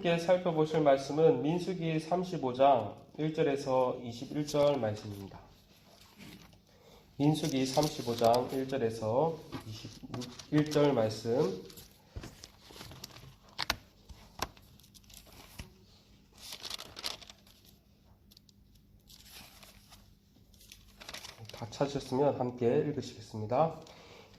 함께 살펴보실 말씀은 민수기 35장 1절에서 21절 말씀입니다. 민수기 35장 1절에서 21절 말씀 다 찾으셨으면 함께 읽으시겠습니다.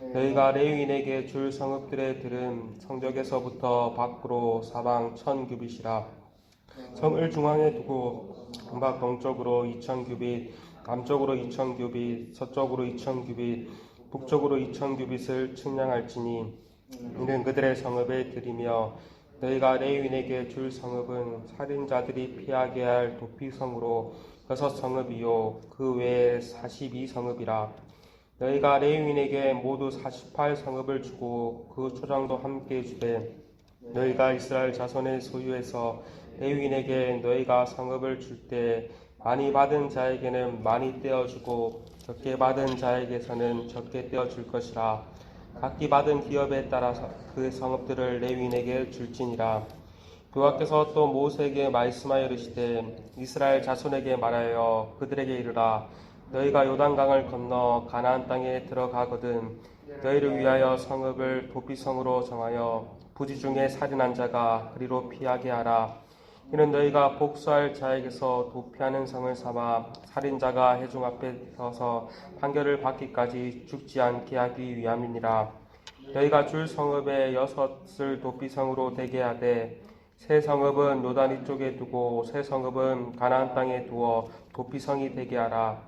너희가 레위인에게 줄 성읍들의 들은 성벽에서부터 밖으로 사방 천 규빗이라. 성을 중앙에 두고 동박 동쪽으로 이천 규빗 남쪽으로 이천 규빗 서쪽으로 이천 규빗 북쪽으로 이천 규빗을 측량할지니 이는 그들의 성읍에 들이며 너희가 레위인에게 줄 성읍은 살인자들이 피하게 할 도피성으로 여섯 성읍이요. 그 외에 사십이 성읍이라 너희가 레위인에게 모두 48성읍을 주고 그 초장도 함께 주되 너희가 이스라엘 자손의 소유에서 레위인에게 너희가 성읍을 줄 때 많이 받은 자에게는 많이 떼어주고 적게 받은 자에게서는 적게 떼어줄 것이라. 각기 받은 기업에 따라서 그 성읍들을 레위인에게 줄지니라. 여호와께서 또 모세에게 말씀하여 이르시되 이스라엘 자손에게 말하여 그들에게 이르라 너희가 요단강을 건너 가나안 땅에 들어가거든 너희를 위하여 성읍을 도피성으로 정하여 부지 중에 살인한 자가 그리로 피하게 하라. 이는 너희가 복수할 자에게서 도피하는 성을 삼아 살인자가 해중 앞에 서서 판결을 받기까지 죽지 않게 하기 위함이니라. 너희가 줄 성읍에 여섯을 도피성으로 되게 하되 새 성읍은 요단 이쪽에 두고 새 성읍은 가나안 땅에 두어 도피성이 되게 하라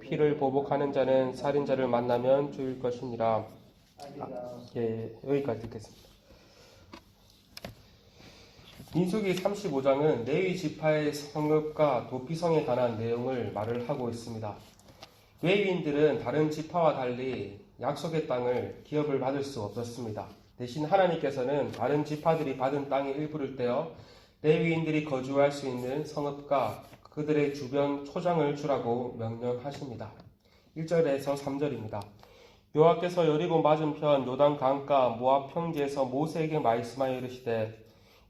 피를 보복하는 자는 살인자를 만나면 죽일 것이니라 아, 예, 여기까지 듣겠습니다. 민수기 35장은 레위 지파의 성읍과 도피성에 관한 내용을 말을 하고 있습니다. 레위인들은 다른 지파와 달리 약속의 땅을 기업을 받을 수 없었습니다. 대신 하나님께서는 다른 지파들이 받은 땅의 일부를 떼어 레위인들이 거주할 수 있는 성읍과 그들의 주변 초장을 주라고 명령하십니다. 1절에서 3절입니다. 여호와께서 여리고 맞은편 요단 강가 모압 평지에서 모세에게 말씀하여 이르시되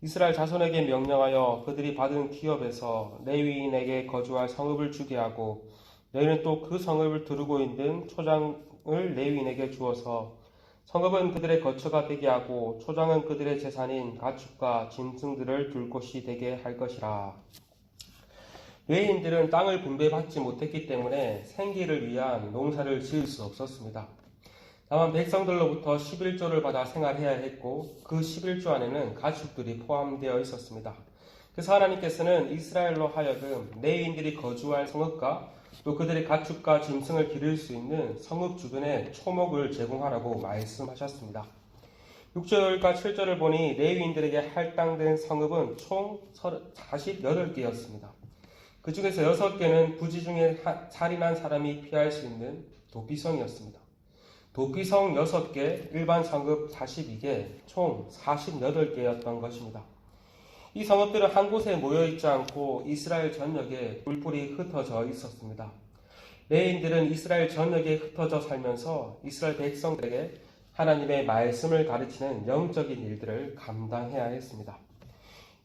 이스라엘 자손에게 명령하여 그들이 받은 기업에서 레위인에게 거주할 성읍을 주게 하고 너희는 또 그 성읍을 두르고 있는 초장을 레위인에게 주어서 성읍은 그들의 거처가 되게 하고 초장은 그들의 재산인 가축과 짐승들을 둘 곳이 되게 할 것이라. 레위인들은 땅을 분배받지 못했기 때문에 생계를 위한 농사를 지을 수 없었습니다. 다만 백성들로부터 11조를 받아 생활해야 했고 그 11조 안에는 가축들이 포함되어 있었습니다. 그래서 하나님께서는 이스라엘로 하여금 레위인들이 거주할 성읍과 또 그들의 가축과 짐승을 기를 수 있는 성읍 주변에 초목을 제공하라고 말씀하셨습니다. 6절과 7절을 보니 레위인들에게 할당된 성읍은 총 48개였습니다. 그 중에서 6개는 부지 중에 살인한 사람이 피할 수 있는 도피성이었습니다. 도피성 6개, 일반 성읍 42개, 총 48개였던 것입니다. 이 성읍들은 한 곳에 모여 있지 않고 이스라엘 전역에 뿔뿔이 흩어져 있었습니다. 레인들은 이스라엘 전역에 흩어져 살면서 이스라엘 백성들에게 하나님의 말씀을 가르치는 영적인 일들을 감당해야 했습니다.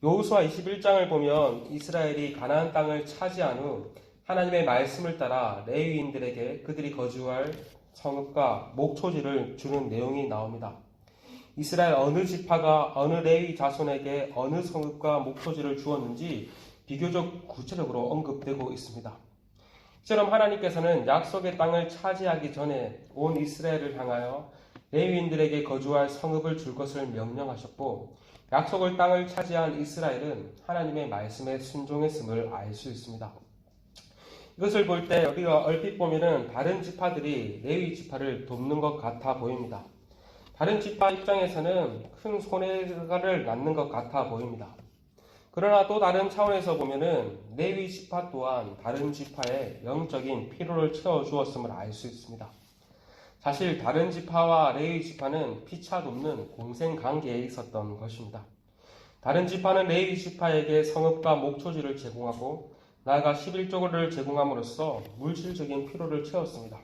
여호수아 21장을 보면 이스라엘이 가나안 땅을 차지한 후 하나님의 말씀을 따라 레위인들에게 그들이 거주할 성읍과 목초지를 주는 내용이 나옵니다. 이스라엘 어느 지파가 어느 레위 자손에게 어느 성읍과 목초지를 주었는지 비교적 구체적으로 언급되고 있습니다. 이처럼 하나님께서는 약속의 땅을 차지하기 전에 온 이스라엘을 향하여 레위인들에게 거주할 성읍을 줄 것을 명령하셨고 약속의 땅을 차지한 이스라엘은 하나님의 말씀에 순종했음을 알 수 있습니다. 이것을 볼 때 우리가 얼핏 보면은 다른 지파들이 레위 지파를 돕는 것 같아 보입니다. 다른 지파 입장에서는 큰 손해를 낳는 것 같아 보입니다. 그러나 또 다른 차원에서 보면은 레위 지파 또한 다른 지파의 영적인 필요를 채워 주었음을 알 수 있습니다. 사실 다른 지파와 레위 지파는 피차 돕는 공생 관계에 있었던 것입니다. 다른 지파는 레위 지파에게 성읍과 목초지를 제공하고 나아가 11조를 제공함으로써 물질적인 필요를 채웠습니다.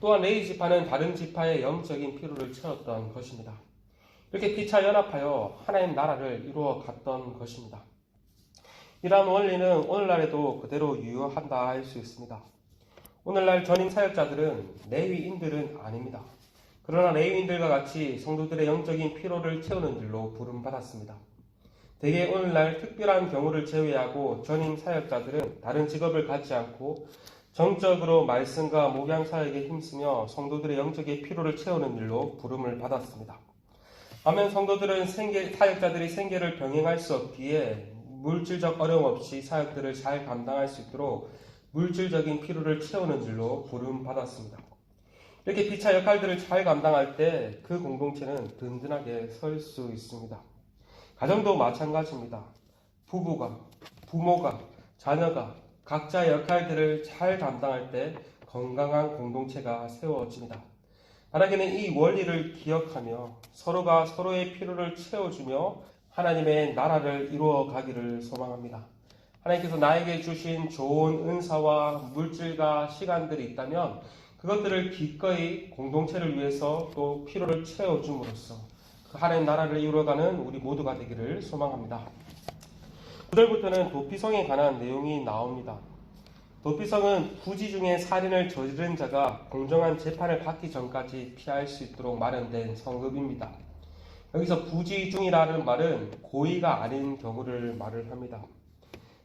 또한 레위 지파는 다른 지파의 영적인 필요를 채웠던 것입니다. 이렇게 피차 연합하여 하나님 나라를 이루어 갔던 것입니다. 이러한 원리는 오늘날에도 그대로 유효한다 할 수 있습니다. 오늘날 전임 사역자들은 레위인들은 아닙니다. 그러나 레위인들과 같이 성도들의 영적인 피로를 채우는 일로 부름받았습니다. 대개 오늘날 특별한 경우를 제외하고 전임 사역자들은 다른 직업을 갖지 않고 정적으로 말씀과 목양 사역에 힘쓰며 성도들의 영적인 피로를 채우는 일로 부름을 받았습니다. 반면 성도들은 생계, 사역자들이 생계를 병행할 수 없기에 물질적 어려움 없이 사역들을 잘 감당할 수 있도록 물질적인 필요를 채우는 일로 부름 받았습니다. 이렇게 피차 역할들을 잘 감당할 때 그 공동체는 든든하게 설 수 있습니다. 가정도 마찬가지입니다. 부부가, 부모가, 자녀가 각자의 역할들을 잘 감당할 때 건강한 공동체가 세워집니다. 만약에는 이 원리를 기억하며 서로가 서로의 필요를 채워주며 하나님의 나라를 이루어 가기를 소망합니다. 하나님께서 나에게 주신 좋은 은사와 물질과 시간들이 있다면 그것들을 기꺼이 공동체를 위해서 또 필요를 채워줌으로써 그 하나님 나라를 이루어가는 우리 모두가 되기를 소망합니다. 9절부터는 도피성에 관한 내용이 나옵니다. 도피성은 부지 중에 살인을 저지른 자가 공정한 재판을 받기 전까지 피할 수 있도록 마련된 성읍입니다. 여기서 부지 중이라는 말은 고의가 아닌 경우를 말을 합니다.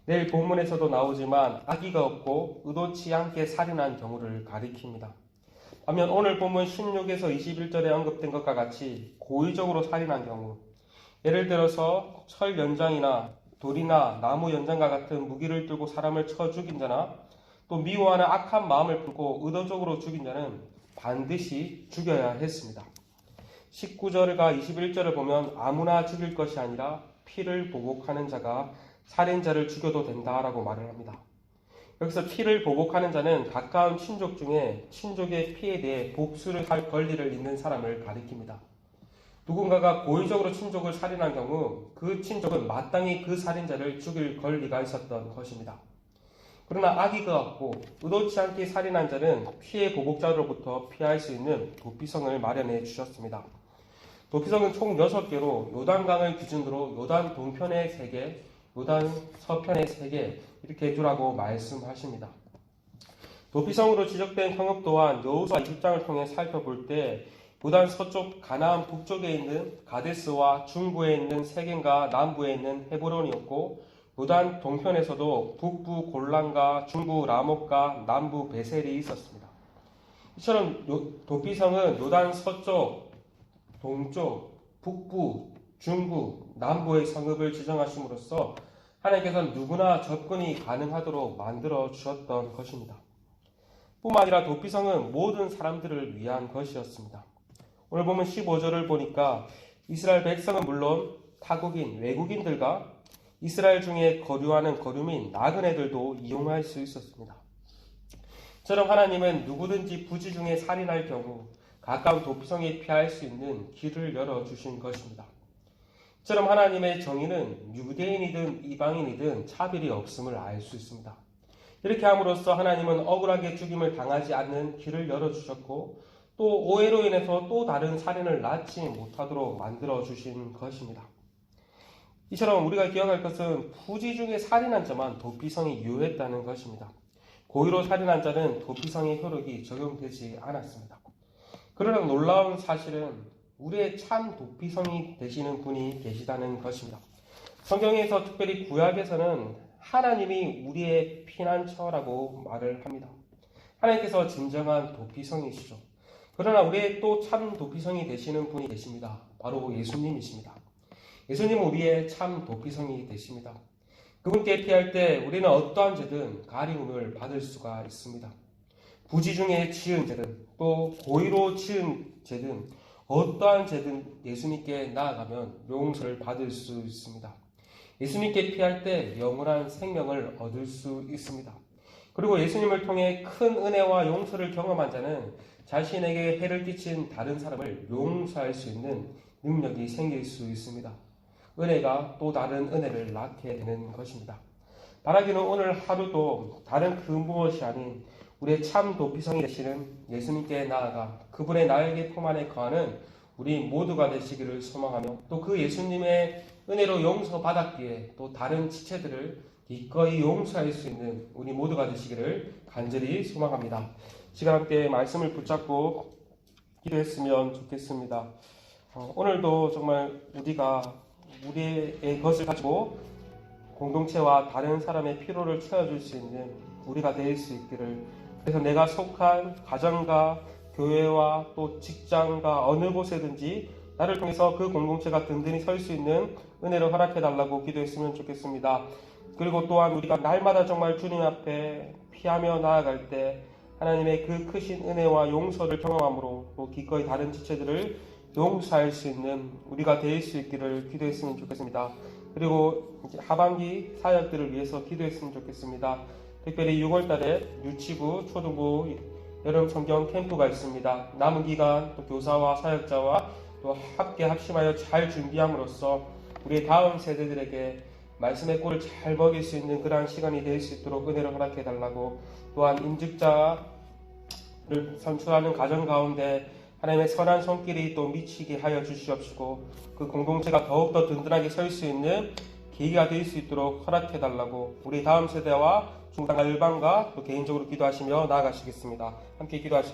내일 본문에서도 나오지만 악의가 없고 의도치 않게 살인한 경우를 가리킵니다. 반면 오늘 본문 16에서 21절에 언급된 것과 같이 고의적으로 살인한 경우, 예를 들어서 철 연장이나 돌이나 나무 연장과 같은 무기를 들고 사람을 쳐 죽인 자나 또 미워하는 악한 마음을 품고 의도적으로 죽인 자는 반드시 죽여야 했습니다. 19절과 21절을 보면 아무나 죽일 것이 아니라 피를 보복하는 자가 살인자를 죽여도 된다라고 말을 합니다. 여기서 피를 보복하는 자는 가까운 친족 중에 친족의 피에 대해 복수를 할 권리를 있는 사람을 가리킵니다. 누군가가 고의적으로 친족을 살인한 경우 그 친족은 마땅히 그 살인자를 죽일 권리가 있었던 것입니다. 그러나 악의가 없고 의도치 않게 살인한 자는 피해 보복자로부터 피할 수 있는 도피성을 마련해 주셨습니다. 도피성은 총 6개로 요단강을 기준으로 요단 동편의 3개, 요단 서편의 3개 이렇게 해주라고 말씀하십니다. 도피성으로 지적된 성읍 또한 여호수아 20장을 통해 살펴볼 때 요단 서쪽 가나안 북쪽에 있는 가데스와 중부에 있는 세겜과 남부에 있는 헤브론이었고 요단 동편에서도 북부 골란과 중부 라목과 남부 베셀이 있었습니다. 이처럼 도피성은 요단 서쪽, 동쪽, 북부, 중부, 남부의 성읍을 지정하심으로써 하나님께서는 누구나 접근이 가능하도록 만들어 주셨던 것입니다. 뿐만 아니라 도피성은 모든 사람들을 위한 것이었습니다. 오늘 보면 15절을 보니까 이스라엘 백성은 물론 타국인, 외국인들과 이스라엘 중에 거류하는 거류민, 나그네들도 이용할 수 있었습니다. 처럼 하나님은 누구든지 부지 중에 살인할 경우 가까운 도피성에 피할 수 있는 길을 열어주신 것입니다. 처럼 하나님의 정의는 유대인이든 이방인이든 차별이 없음을 알 수 있습니다. 이렇게 함으로써 하나님은 억울하게 죽임을 당하지 않는 길을 열어주셨고 또 오해로 인해서 또 다른 살인을 낳지 못하도록 만들어 주신 것입니다. 이처럼 우리가 기억할 것은 부지 중에 살인한 자만 도피성이 유효했다는 것입니다. 고의로 살인한 자는 도피성의 효력이 적용되지 않았습니다. 그러나 놀라운 사실은 우리의 참 도피성이 되시는 분이 계시다는 것입니다. 성경에서 특별히 구약에서는 하나님이 우리의 피난처라고 말을 합니다. 하나님께서 진정한 도피성이시죠. 그러나 우리의 또 참 도피성이 되시는 분이 계십니다. 바로 예수님이십니다. 예수님은 우리의 참 도피성이 되십니다. 그분께 피할 때 우리는 어떠한 죄든 가리움을 받을 수가 있습니다. 부지 중에 지은 죄든 또 고의로 지은 죄든 어떠한 죄든 예수님께 나아가면 용서를 받을 수 있습니다. 예수님께 피할 때 영원한 생명을 얻을 수 있습니다. 그리고 예수님을 통해 큰 은혜와 용서를 경험한 자는 자신에게 해를 끼친 다른 사람을 용서할 수 있는 능력이 생길 수 있습니다. 은혜가 또 다른 은혜를 낳게 되는 것입니다. 바라기는 오늘 하루도 다른 그 무엇이 아닌 우리의 참 도피성이 되시는 예수님께 나아가 그분의 나에게 품 안에 거하는 우리 모두가 되시기를 소망하며 또 그 예수님의 은혜로 용서받았기에 또 다른 지체들을 기꺼이 용서할 수 있는 우리 모두가 되시기를 간절히 소망합니다. 시간 함께 말씀을 붙잡고 기도했으면 좋겠습니다. 어, 오늘도 정말 우리가 우리의 것을 가지고 공동체와 다른 사람의 필요를 채워줄 수 있는 우리가 될 수 있기를 그래서 내가 속한 가정과 교회와 또 직장과 어느 곳에든지 나를 통해서 그 공동체가 든든히 설 수 있는 은혜를 허락해 달라고 기도했으면 좋겠습니다. 그리고 또한 우리가 날마다 정말 주님 앞에 피하며 나아갈 때 하나님의 그 크신 은혜와 용서를 경험함으로 또 기꺼이 다른 지체들을 용서할 수 있는 우리가 될 수 있기를 기도했으면 좋겠습니다. 그리고 하반기 사역들을 위해서 기도했으면 좋겠습니다. 특별히 6월달에 유치부, 초등부 여름 성경 캠프가 있습니다. 남은 기간 또 교사와 사역자와 또 함께 합심하여 잘 준비함으로써 우리 다음 세대들에게 말씀의 꿀을 잘 먹일 수 있는 그러한 시간이 될 수 있도록 은혜를 허락해 달라고 또한 임직자를 선출하는 가정 가운데 하나님의 선한 손길이 또 미치게 하여 주시옵시고 그 공동체가 더욱더 든든하게 설 수 있는 계기가 될 수 있도록 허락해 달라고 우리 다음 세대와 중당과 일반과 또 개인적으로 기도하시며 나아가시겠습니다. 함께 기도하시